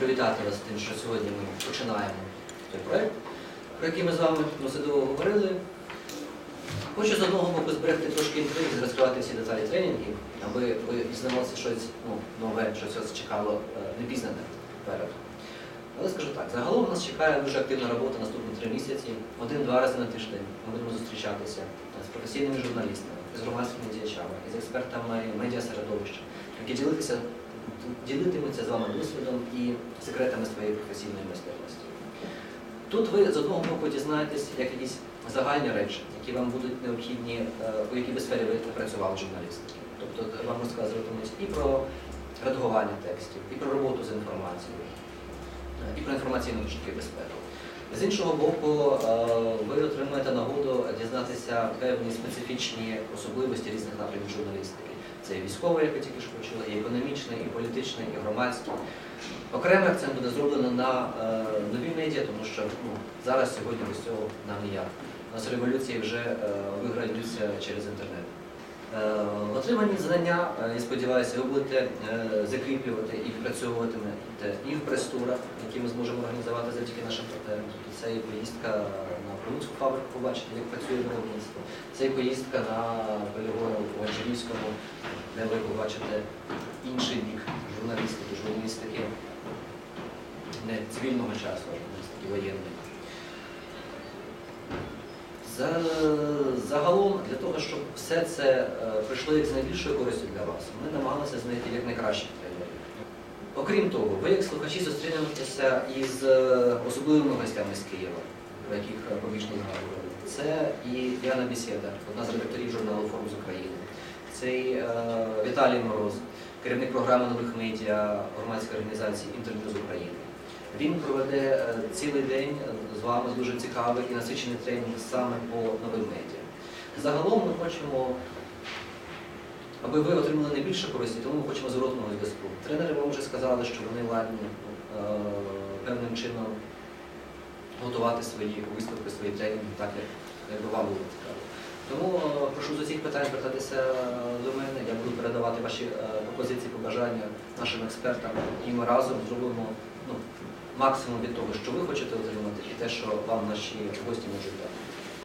привітати вас з тим, що сьогодні ми починаємо цей проект, про який ми з вами досить довго говорили. Хочу з одного боку зберегти трошки інтриги, розкривати всі деталі тренінгів, аби ви дізнавалися щось ну, нове, щось вас чекало е, непізнане вперед. Але скажу так, загалом нас чекає дуже активна робота наступні три місяці. Один-два рази на тиждень ми будемо зустрічатися з професійними журналістами, з громадськими діячами, з експертами медіасередовища, які ділитися, ділитимуться з вами досвідом і секретами своєї професійної майстерності. Тут ви з одного боку дізнаєтесь як якісь загальні речі, які вам будуть необхідні, е, у якій би сфері ви працювали журналістики. Тобто вам розказуватимуть і про редагування текстів, і про роботу з інформацією, е, і про інформаційну таки безпеку. З іншого боку, е, ви отримаєте нагоду дізнатися певні специфічні особливості різних напрямів журналістики. Це і військовий, як ви тільки що почули, і економічний, і політичний, і громадський. Окремий акцент буде зроблено на е, нові медіа, тому що ну, зараз сьогодні без цього нам ніяк. У нас революції вже е, виграються через інтернет. Е, Отримані знання, е, я сподіваюся, ви будете е, закріплювати і відпрацьовуватимете і в прес-турах, які ми зможемо організувати завдяки нашим партнерам. Тобто це і поїздка на Прилуцьку фабрику, побачити, як працює виробництво. Це і поїздка на полігон у Анжелівському, де ви побачите інший бік журналістики, журналістики не цивільного часу, а журналістики воєнної. За, загалом, щоб все це е, пройшло як з найбільшою користю для вас, ми намагалися знайти як найкращих тренерів. Окрім того, ви як слухачі зустрінетеся із е, особливими гостями з Києва, про яких е, побічно згадували. Це і Яна Бісєда, одна з редакторів журналу Форум з України. Це і Віталій Мороз, керівник програми нових медіа громадської організації Інтерв'ю з України. Він проведе цілий день з вами дуже цікавий і насичений тренінг саме по новим медіа. Загалом ми хочемо, аби ви отримали найбільше користі, тому ми хочемо зворотного зв'язку. Тренери вам вже сказали, що вони ладні е, певним чином готувати свої виставки, свої тренінги, так як якби вам було цікаво. Тому е, прошу з усіх питань звертатися до мене. Я буду передавати ваші е, пропозиції, побажання нашим експертам, і ми разом зробимо ну, максимум від того, що ви хочете отримати, і те, що вам наші гості можуть дати.